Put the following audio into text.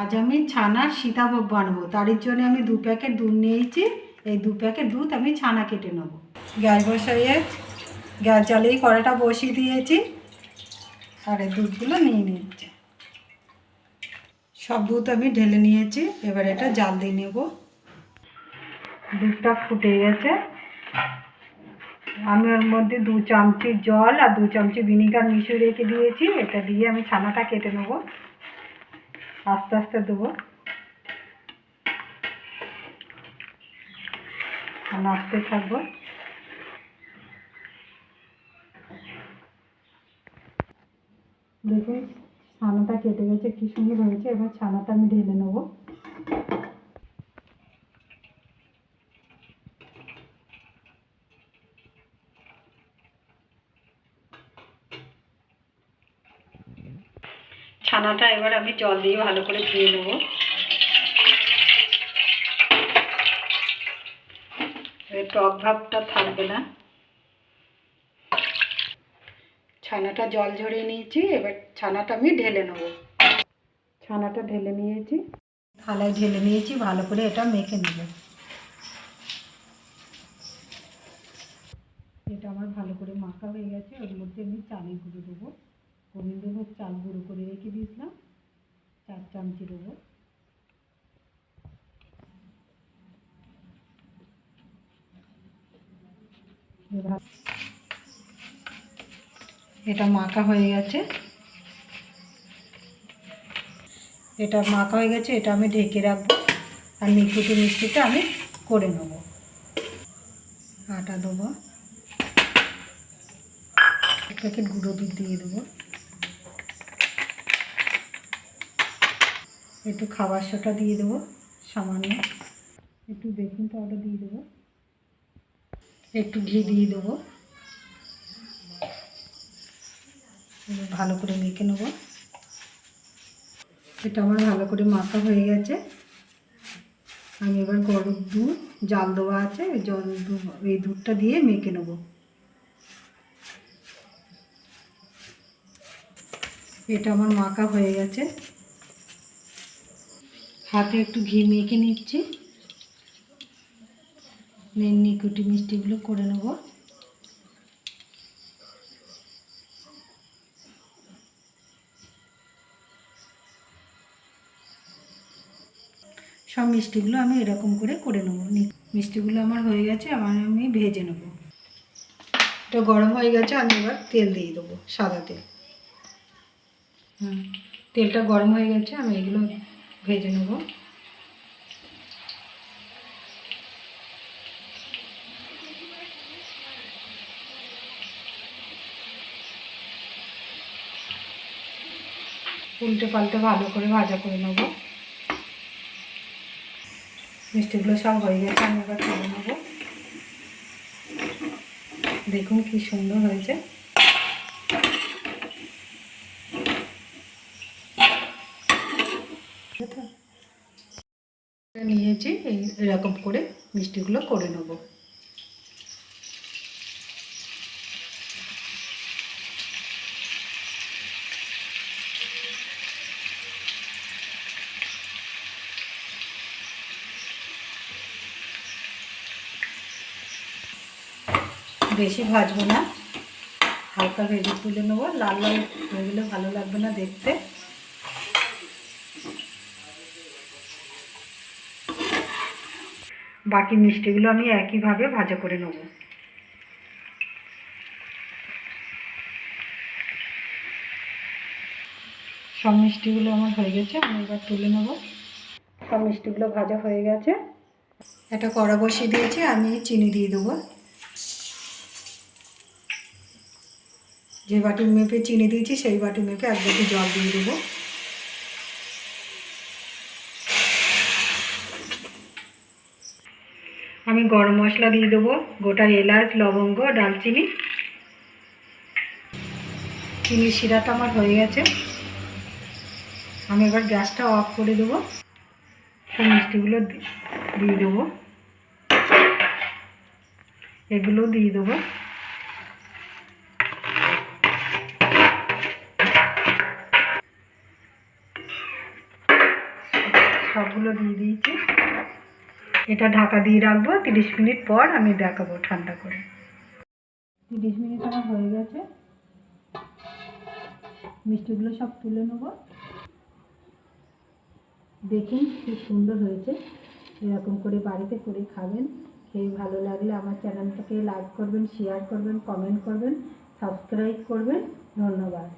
আজ আমি ছানার সীতাভোগ বানাবো। তার জন্য আমি দু প্যাকেট দুধ নিয়েছি। এই দু প্যাকেট দুধ আমি ছানা কেটে নেব। গ্যাস বসাইয়ে, গ্যাস জ্বালিয়ে কড়াটা বসিয়ে দিয়েছি। আর এই দুধগুলো নিয়ে নিচ্ছি সব দুধ আমি ঢেলে নিয়েছি। এবার এটা জাল দিয়ে নেব। দুধটা ফুটে গেছে। আমি ওর মধ্যে দু চামচি জল আর দু চামচি ভিনিগার মিশিয়ে রেখে দিয়েছি। এটা দিয়ে আমি ছানাটা কেটে নেব। আস্তে আস্তে দেবো। নাড়তে থাকব। দেখুন, ছানাটা কেটে গেছে, কি সুন্দর হয়েছে। এবার ছানাটা আমি ঢেলে নেব। ছানাটা এবার আমি জল দিয়ে ভালো করে ধুয়ে নেব। টক ভাবটা থাকবে না। ছানাটা জল ঝরিয়ে নিয়েছি, এবার ছানাটা আমি ঢেলে নেব। ছানাটা ঢেলে নিয়েছি। থালায় ঢেলে নিয়েছি, ভালো করে এটা মেখে নেব। এটা আমার ভালো করে মাখা হয়ে গেছে ওর মধ্যে আমি চালের গুঁড়ো দেবো। গোবিন্দভোগ চাল গুঁড়ো করে রেখে দিয়েছিলাম। চার চামচি দেবো এবার এটা মাখা হয়ে গেছে। এটা মাখা হয়ে গেছে, এটা আমি ঢেকে রাখব। আর নিকুটি মিষ্টিটা আমি করে নেব। আটা দেবো। এক প্যাকেট গুঁড়ো দুধ দিয়ে দেবো। একটু খাবার সোটা দিয়ে দেবো, সামান্য। একটু বেকিং পাউডার দিয়ে দেবো। একটু ঘি দিয়ে দেবো। ভালো করে মেখে নেব। এটা আমার ভালো করে মাখা হয়ে গেছে। আমি এবার গরম দুধ, জাল দেওয়া আছে জল এই দুধটা দিয়ে মেখে নেব। এটা আমার মাখা হয়ে গেছে। হাতে একটু ঘি মেখে নিচ্ছি। নিকুটি মিষ্টিগুলো করে নেব। সব মিষ্টিগুলো আমি এরকম করে করে নেব। মিষ্টিগুলো আমার হয়ে গেছে, আমার আমি ভেজে নেব। এটা গরম হয়ে গেছে, আমি এবার তেল দিয়ে দেবো সাদা তেল। হুম, তেলটা গরম হয়ে গেছে, আমি এগুলো ভেজে নেব। উল্টে পাল্টে ভালো করে ভাজা করে নেব। মিষ্টিগুলো সব হয়ে গেছে, আমি এবার তুলে নেব। দেখুন কি সুন্দর হয়েছে। নিয়েছি এই এরকম করে মিষ্টিগুলো করে নেব। বেশি ভাজবো না, হালকা ভেজে তুলে নেব লাল লাল হয়ে ভালো লাগবে না দেখতে। বাকি মিষ্টিগুলো আমি একইভাবে ভাজা করে নেব। সব মিষ্টিগুলো আমার হয়ে গেছে, আমি এবার তুলে নেব। সব মিষ্টিগুলো ভাজা হয়ে গেছে। একটা কড়া বসিয়ে দিয়েছি, আমি চিনি দিয়ে দেবো। যে বাটি মেপে চিনি দিয়েছি, সেই বাটি মেপে এক বাটি জল দিয়ে দেবো। আমি গরম মশলা দিয়ে দেবো। গোটা এলাচ, লবঙ্গ, ডালচিনি। চিনি শিরাটা আমার হয়ে গেছে। আমি এবার গ্যাসটা অফ করে দেবো। সব মিষ্টিগুলো দিয়ে দেবো। এগুলো দিয়ে দেবো। সবগুলো দিয়ে দিয়েছি। এটা ঢাকা দিয়ে রাখব, তিরিশ মিনিট পর আমি দেখাবো ঠান্ডা করে। তিরিশ মিনিট আমার হয়ে গেছে। মিষ্টিগুলো সব তুলে নেব। দেখুন কি সুন্দর হয়েছে। এরকম করে বাড়িতে করে খাবেন। খেয়ে ভালো লাগলে আমার চ্যানেলটাকে লাইক করবেন, শেয়ার করবেন, কমেন্ট করবেন, সাবস্ক্রাইব করবেন। ধন্যবাদ।